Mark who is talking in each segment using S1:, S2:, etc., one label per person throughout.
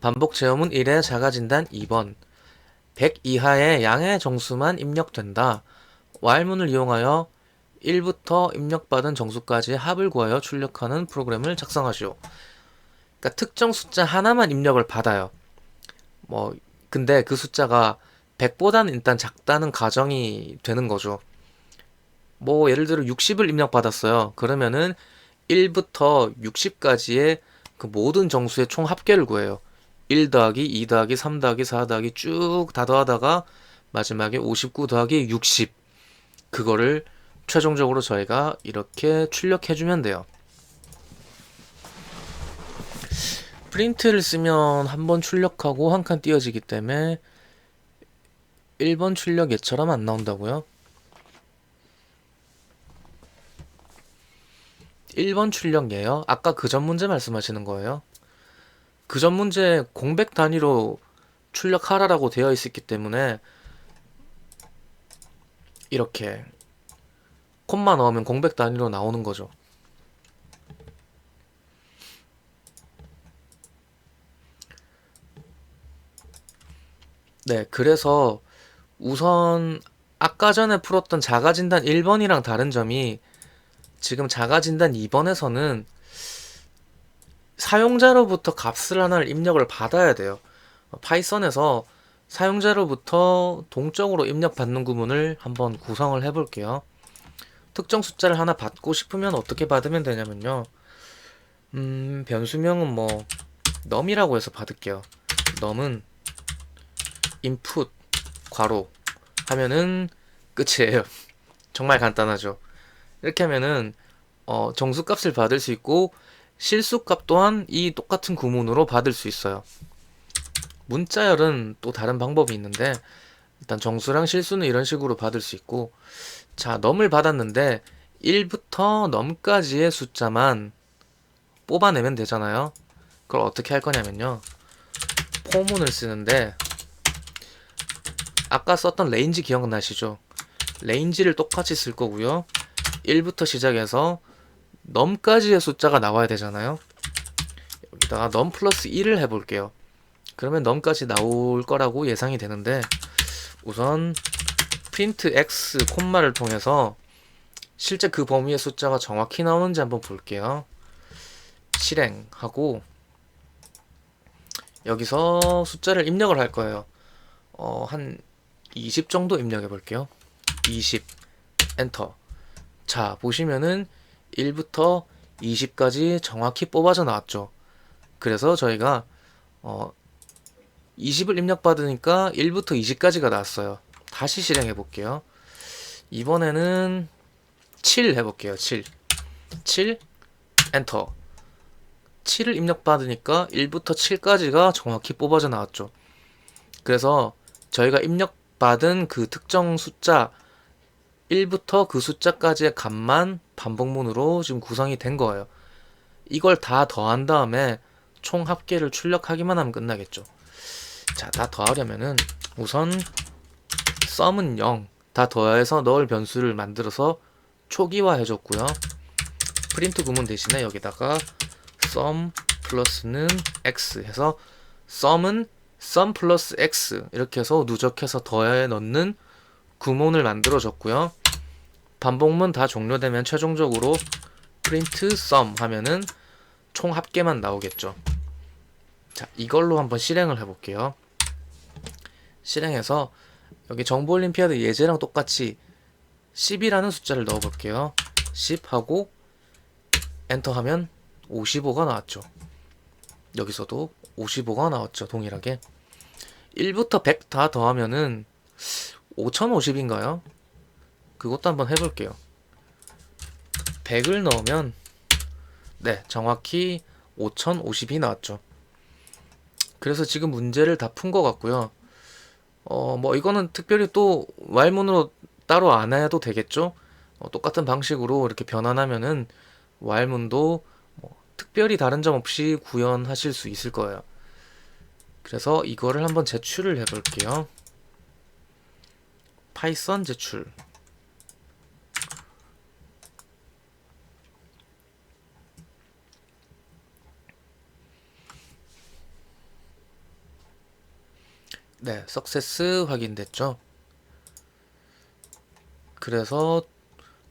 S1: 반복 체험은 1회 자가진단 2번 100 이하의 양의 정수만 입력된다. while문을 이용하여 1부터 입력받은 정수까지의 합을 구하여 출력하는 프로그램을 작성하시오. 그러니까 특정 숫자 하나만 입력을 받아요. 뭐 근데 그 숫자가 100보다는 일단 작다는 가정이 되는 거죠. 뭐 예를 들어 60을 입력받았어요. 그러면은 1부터 60까지의 그 모든 정수의 총 합계를 구해요. 1 더하기 2 더하기 3 더하기 4 더하기 쭉 다 더하다가 마지막에 59 더하기 60 그거를 최종적으로 저희가 이렇게 출력해 주면 돼요. 프린트를 쓰면 한 번 출력하고 한 칸 띄어지기 때문에 1번 출력 얘처럼 안 나온다고요? 1번 출력이에요. 아까 그 전 문제 말씀하시는 거예요? 그 전 문제 공백 단위로 출력하라라고 되어 있었기 때문에 이렇게 콤마 넣으면 공백 단위로 나오는 거죠. 네, 그래서 우선 아까 전에 풀었던 자가진단 1번이랑 다른 점이 지금 자가진단 2번에서는 사용자로부터 값을 하나를 입력을 받아야 돼요. 파이썬에서 사용자로부터 동적으로 입력받는 구문을 한번 구성을 해볼게요. 특정 숫자를 하나 받고 싶으면 어떻게 받으면 되냐면요. 음, 변수명은 뭐 num이라고 해서 받을게요. num은 input 괄호 하면은 끝이에요. 정말 간단하죠. 이렇게 하면은 어, 정수값을 받을 수 있고 실수값 또한 이 똑같은 구문으로 받을 수 있어요. 문자열은 또 다른 방법이 있는데 일단 정수랑 실수는 이런 식으로 받을 수 있고 자 넘을 받았는데 1부터 넘까지의 숫자만 뽑아내면 되잖아요. 그걸 어떻게 할 거냐면요. 포문을 쓰는데 아까 썼던 레인지 기억나시죠? 레인지를 똑같이 쓸 거고요. 1부터 시작해서 넘까지의 숫자가 나와야 되잖아요. 여기다가 넘 플러스 1을 해볼게요. 그러면 넘까지 나올 거라고 예상이 되는데 우선 프린트 x 콤마를 통해서 실제 그 범위의 숫자가 정확히 나오는지 한번 볼게요. 실행하고 여기서 숫자를 입력을 할 거예요. 어, 한 20 정도 입력해 볼게요. 20 엔터. 자, 보시면은 1부터 20까지 정확히 뽑아져 나왔죠. 그래서 저희가 어 20을 입력받으니까 1부터 20까지가 나왔어요. 다시 실행해 볼게요. 이번에는 7 해볼게요. 7. 7 엔터. 7을 입력받으니까 1부터 7까지가 정확히 뽑아져 나왔죠. 그래서 저희가 입력받은 그 특정 숫자 1부터 그 숫자까지의 값만 반복문으로 지금 구성이 된 거예요. 이걸 다 더한 다음에 총 합계를 출력하기만 하면 끝나겠죠. 자, 다 더하려면은 우선 썸은 0, 다 더해서 넣을 변수를 만들어서 초기화 해줬고요. 프린트 구문 대신에 여기다가 썸 플러스는 x 해서 썸은 썸 플러스 x 이렇게 해서 누적해서 더해 넣는 구문을 만들어 줬고요. 반복문 다 종료되면 최종적으로 print sum 하면은 총 합계만 나오겠죠. 자, 이걸로 한번 실행을 해볼게요. 실행해서 여기 정보 올림피아드 예제랑 똑같이 10이라는 숫자를 넣어볼게요. 10 하고 엔터 하면 55가 나왔죠. 여기서도 55가 나왔죠. 동일하게. 1부터 100 다 더하면은 5050인가요? 그것도 한번 해볼게요. 100을 넣으면 네 정확히 5050이 나왔죠. 그래서 지금 문제를 다 푼 것 같고요. 어 뭐 이거는 특별히 또 왈문으로 따로 안 해도 되겠죠. 어, 똑같은 방식으로 이렇게 변환하면은 왈문도 뭐 특별히 다른 점 없이 구현하실 수 있을 거예요. 그래서 이거를 한번 제출을 해볼게요. 파이썬 제출. 네, 석세스 확인됐죠. 그래서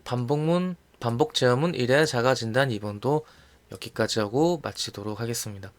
S1: 반복문, 반복 제어문 1회 자가 진단 2번도 여기까지 하고 마치도록 하겠습니다.